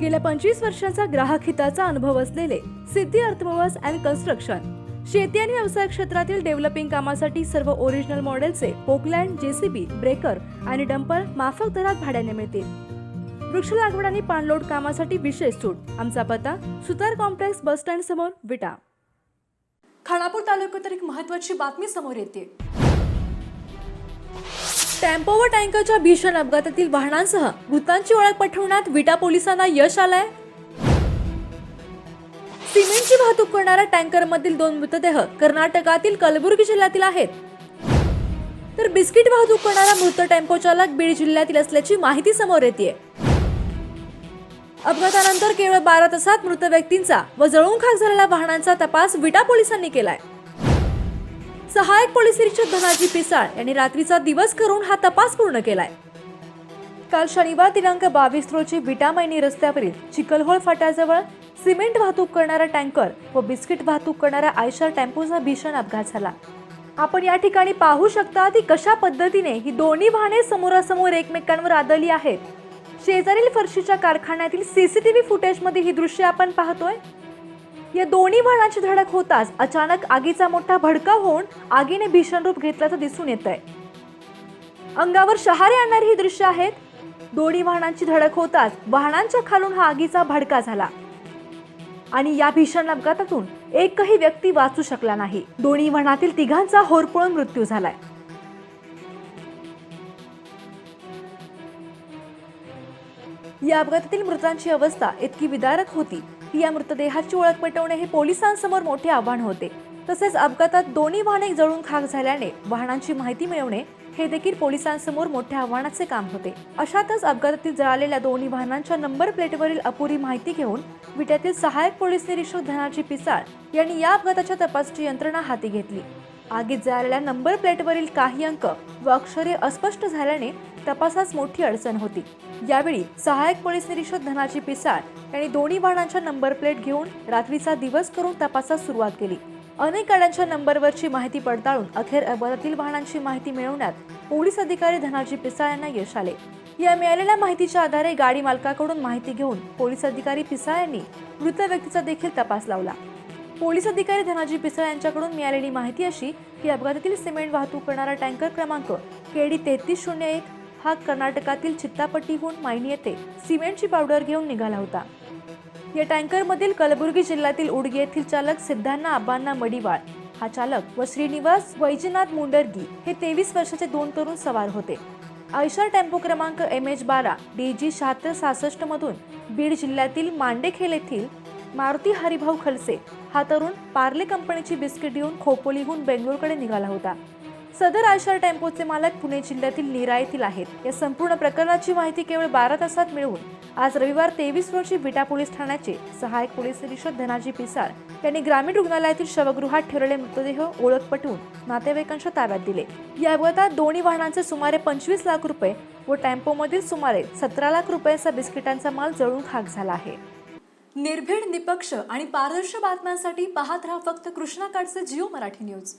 गेल्या पंचवीस वर्षांचा ग्राहक हिताचा अनुभव असलेले सिद्धी अर्थमोवर्स अँड कन्स्ट्रक्शन. शेती आणि व्यवसाय क्षेत्रातील डेव्हलपिंग कामासाठी सर्व ओरिजिनल मॉडेलचे पोकलँड जेसीबी ब्रेकर आणि डंपर माफक दरात भाड्याने मिळतील. वृक्ष लागवड आणि पाणलोट कामासाठी विशेष सूट. आमचा पत्ता सुतार कॉम्प्लेक्स बस स्टँड समोर विटा. खानापूर तालुक्यात एक महत्वाची बातमी समोर येते. टेम्पो व टँकरच्या भीषण अपघातातील वाहनांसह मृतांची ओळख पटवण्यात विटा पोलिसांना यश आलंय. सिमेंटची वाहतूक करणाऱ्या टँकरमधील दोन मृतदेह कर्नाटकातील कलबुर्गी जिल्ह्यातील आहेत. तर बिस्किट वाहतूक करणारा मृत टेम्पो चालक बीड जिल्ह्यातील असल्याची माहिती समोर येते अपघातानंतर केवळ बारा तासात मृत व्यक्तींचा व जळून खाक झालेल्या वाहनांचा तपास विटा पोलिसांनी केलाय. सहायक पोलीस निरीक्षक धनाजी पिसाळ यांनी रात्रीचा दिवस करून हा तपास पूर्ण केलाय. काल शनिवार दिनांक बावीस रोजी विटामैनी रस्त्यावरील चिखलहोळ फाट्याजवळ सिमेंट वाहतूक करणारा टँकर व बिस्किट वाहतूक करणाऱ्या आयशर टेम्पोचा भीषण अपघात झाला. आपण या ठिकाणी पाहू शकता की कशा पद्धतीने ही दोन्ही वाहने समोरासमोर एकमेकांवर आदळली आहेत. शेजारील फरशीच्या कारखान्यातील सीसीटीव्ही फुटेजमध्ये ही दृश्य आपण पाहतोय. या दोन्ही वाहनांची धडक होताच अचानक आगीचा मोठा भडका होऊन आगीने भीषण रूप घेतल्याचं दिसून येत आहे अंगावर शहारे आणणारी ही दृश्य आहेत. दोन्ही वाहनांची धडक होताच वाहनांच्या खालून हा आगीचा भडका झाला. आणि या भीषण अपघातातून एकही व्यक्ती वाचू शकला नाही. दोन्ही वाहनातील तिघांचा होरपळून मृत्यू झालाय. या अपघातातील मृतांची अवस्था इतकी विदारक होती या मृतदेहाची ओळख पटवणे हे पोलिसांसमोर मोठे आव्हान होते. तसेच अपघातात दोन्ही वाहने जळून खाक झाल्याने वाहनांची माहिती मिळवणे हे देखील पोलिसांसमोर मोठ्या आव्हानाचे काम होते. अशातच अपघातातील जळालेल्या दोन्ही वाहनांच्या नंबर प्लेटवरील अपुरी माहिती घेऊन विट्यातील सहाय्यक पोलीस निरीक्षक धनाजी पिसाळ यांनी या अपघाताच्या तपासची यंत्रणा हाती घेतली. आगीत जळालेल्या नंबर प्लेटवरील काही अंक व अक्षरे अस्पष्ट झाल्याने तपासास मोठी अडचण होती. यावेळी सहायक पोलीस निरीक्षक धनाजी पिसाळ यांनी दोन्ही वाहनांच्या नंबर प्लेट घेऊन रात्रीचा दिवस करून तपासास सुरुवात केली. अनेक गाड्यांच्या नंबरवरची माहिती पडताळून अखेर अहवालातील वाहनांची माहिती मिळवण्यात पोलीस अधिकारी धनाजी पिसाळ यांना यश आले. या मिळालेल्या माहितीच्या आधारे गाडी मालकाकडून माहिती घेऊन पोलीस अधिकारी पिसाळ यांनी मृत व्यक्तीचा देखील तपास लावला. पोलीस अधिकारी धनाजी पिसाळ यांच्याकडून मिळालेली माहिती अशी की अपघातातील सिमेंट वाहतूक करणारा टँकर क्रमांक केडी तेहतीस शून्य एक हा कर्नाटकातील चित्तापट्टीहून मायनी येथे सिमेंटची पावडर घेऊन निघाला होता. या टँकरमधील कलबुर्गी जिल्ह्यातील उडगी येथील चालक सिद्धांना आबांना मडिवाळ. हा चालक व श्रीनिवास वैजनाथ मुंडरगी हे तेवीस वर्षाचे दोन तरुण सवार होते. आयशर टेम्पो क्रमांक एम एच बारा डी जी शहात्तर सहासष्ट मधून बीड जिल्ह्यातील मांडेखेल येथील मारुती हरिभाऊ खलसे हा तरुण पार्ले कंपनीची बिस्किट घेऊन खोपोलीहून बेंगलोरकडे निघाला होता. सदर आयशर टेम्पोचे मालक पुणे जिल्ह्यातील नीरा येथील आहेत. या संपूर्ण प्रकरणाची माहिती केवळ बारा तासात मिळवून आज रविवार तेवीस रोजी विटा पोलीस ठाण्याचे सहाय्यक पोलीस निरीक्षक धनाजी पिसाळ यांनी ग्रामीण रुग्णालयातील शवगृहात ठेवलेले मृतदेह ओळख पटवून नातेवाईकांच्या ताब्यात दिले. या अपघातात दोन्ही वाहनांचे सुमारे पंचवीस लाख रुपये व टेम्पोमधील सुमारे सतरा लाख रुपयाचा बिस्किटांचा माल जळून खाक झाला आहे. निर्भीड निपक्ष आणि पारदर्शक बातम्यांसाठी पाहत राहा फक्त कृष्णाकाठचे जिओ मराठी न्यूज.